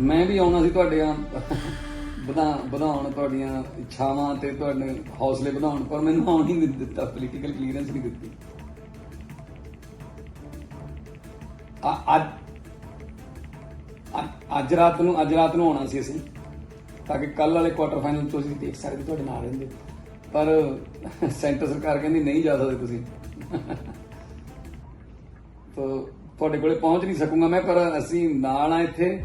ਮੈਂ ਵੀ ਆਉਣਾ ਸੀ ਤੁਹਾਡੇ ਆ ਵਧਾ ਵਧਾਉਣ ਤੁਹਾਡੀਆਂ ਇੱਛਾਵਾਂ ਤੇ ਤੁਹਾਡੇ ਹੌਸਲੇ ਵਧਾਉਣ ਪਰ ਮੈਨੂੰ ਆਉਣ ਹੀ ਨਹੀਂ ਦਿੱਤਾ ਪੋਲੀਟੀਕਲ ਕਲੀਅਰੈਂਸ ਨਹੀਂ ਦਿੱਤੀ। ਅੱਜ ਅੱਜ- ਰਾਤ ਨੂੰ ਅੱਜ ਰਾਤ ਨੂੰ ਆਉਣਾ ਸੀ ਅਸੀਂ, ਤਾਂ ਕਿ ਕੱਲ ਵਾਲੇ ਕੁਆਟਰ ਫਾਈਨਲ ਤੋਂ ਅਸੀਂ ਦੇਖ ਸਕਦੇ ਤੁਹਾਡੇ ਨਾਲ ਰਹਿੰਦੇ। ਪਰ ਸੈਂਟਰ ਸਰਕਾਰ ਕਹਿੰਦੀ ਨਹੀਂ ਜਾ ਸਕਦੇ ਤੁਸੀਂ। ਤੋ ਤੁਹਾਡੇ ਕੋਲੇ ਪਹੁੰਚ ਨਹੀਂ ਸਕੂੰਗਾ ਮੈਂ, ਪਰ ਅਸੀਂ ਨਾਲ ਆ ਇੱਥੇ।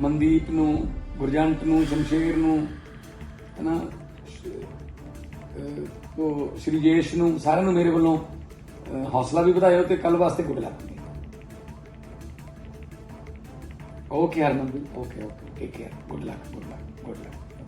ਮਨਦੀਪ ਨੂੰ ਗੁਰਜੰਟ ਨੂੰ ਸ਼ਮਸ਼ੇਰ ਨੂੰ ਹੈਨਾ? ਅਹ, ਉਹ ਸ਼੍ਰੀਜੇਸ਼ ਨੂੰ ਸਾਰਿਆਂ ਨੂੰ ਮੇਰੇ ਵੱਲੋਂ ਹੌਸਲਾ ਵੀ ਵਧਾਇਓ ਤੇ ਕੱਲ ਵਾਸਤੇ good luck. Okay Harman okay okay take care good luck good luck good luck